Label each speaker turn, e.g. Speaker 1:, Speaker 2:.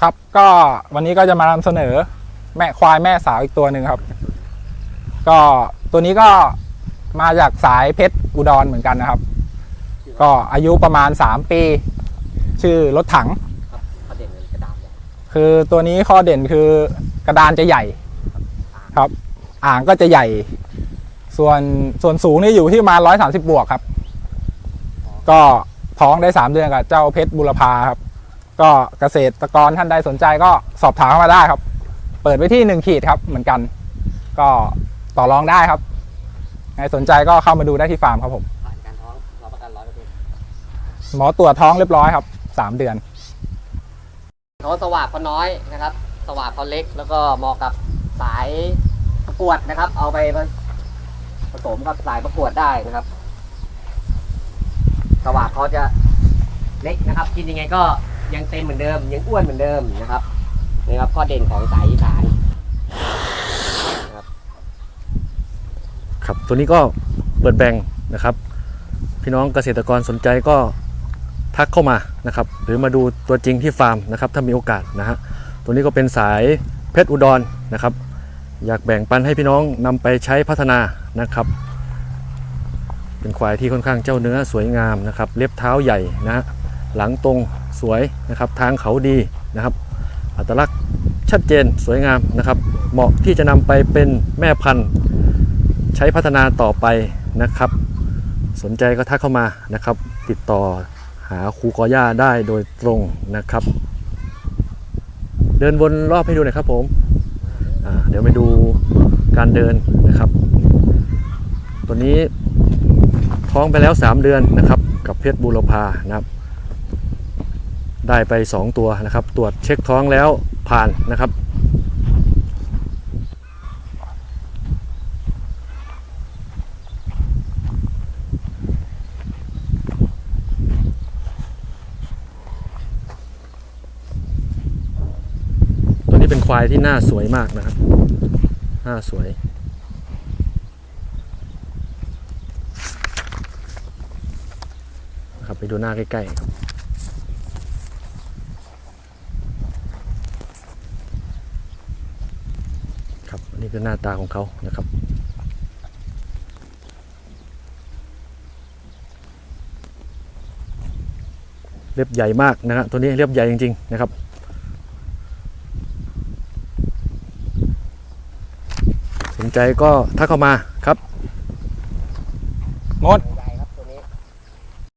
Speaker 1: ครับก็วันนี้ก็จะมานำเสนอแม่ควายแม่สาวอีกตัวหนึ่งครับ ก็ตัวนี้ก็มาจากสายเพชรอุดรเหมือนกันนะครับ ก็อายุประมาณ 3 ปี ชื่อรถถัง
Speaker 2: ครับประเด็นกระดานเนี่ย
Speaker 1: คือตัวนี้ข้อเด่นคือกระดานจะใหญ่ครับ อ่างก็จะใหญ่ ส่วนส่วนสูงนี่อยู่ที่ประมาณ130บวกครับ ก็ท้องได้3เดือนกับเจ้าเพชรบุรพาครับ ก็เกษตรกรท่านใดสนใจก็สอบถามเข้ามาได้ครับ เปิดไว้ที่ 1 ขีดครับเหมือนกัน ก็ต่อรองได้ครับใครสนใจก็เข้ามาดูได้ที่ฟาร์มครับผม
Speaker 2: ผ่านการท้องเราประกันร้อยเปอร์เซ็นต์
Speaker 1: หมอตรวจท้องเรียบร้อยครับ 3 เดือน
Speaker 2: เขาสว่างเขาน้อยนะครับ สว่างเขาเล็กแล้วก็เหมาะกับสายประกวดนะครับ เอาไปผสมกับสายประกวดได้นะครับ สว่างเขาจะเล็กนะครับ กินยังไงก็ ยังเต็มเหมือนเดิม ยังอ้วนเหมือนเดิมนะครับนี่ครับข้อเด่นของสายอีสาน
Speaker 3: ครับตัวนี้ก็เปิดแบ่งนะครับ พี่น้องเกษตรกรสนใจก็ทักเข้ามานะครับ หรือมาดูตัวจริงที่ฟาร์มนะครับ ถ้ามีโอกาสนะฮะตัวนี้ก็เป็นสายเพชรอุดรนะครับ อยากแบ่งปันให้พี่น้องนำไปใช้พัฒนานะครับ เป็นควายที่ค่อนข้างเจ้าเนื้อสวยงามนะครับ เล็บเท้าใหญ่นะหลังตรง สวยนะครับ ทางเขาดีนะครับ อัตลักษณ์ชัดเจนสวยงามนะครับ เหมาะที่จะนำไปเป็นแม่พันธุ์ใช้พัฒนาต่อไปนะครับ สนใจก็ทักเข้ามานะครับ ติดต่อหาครูกอย่าได้โดยตรงนะครับ เดินวนรอบให้ดูหน่อยครับผมเดี๋ยวไปดูการเดินนะครับ ตัวนี้ท้องไปแล้ว 3 เดือนนะครับ กับเพชรบูรพานะครับ ได้ไป 2 ตัวนะครับ ตรวจเช็คท้องแล้วผ่านนะครับ ตัวนี้เป็นควายที่หน้าสวยมากนะครับ หน้าสวยนะครับไปดูหน้าใกล้ๆครับ ครับนนี้คือหน้าตาของเขานะครับเล็บใหญ่มากนะฮะตัวนี้เล็บใหญ่จริงๆนะครับ สนใจก็ทักเข้ามาครับ
Speaker 1: มด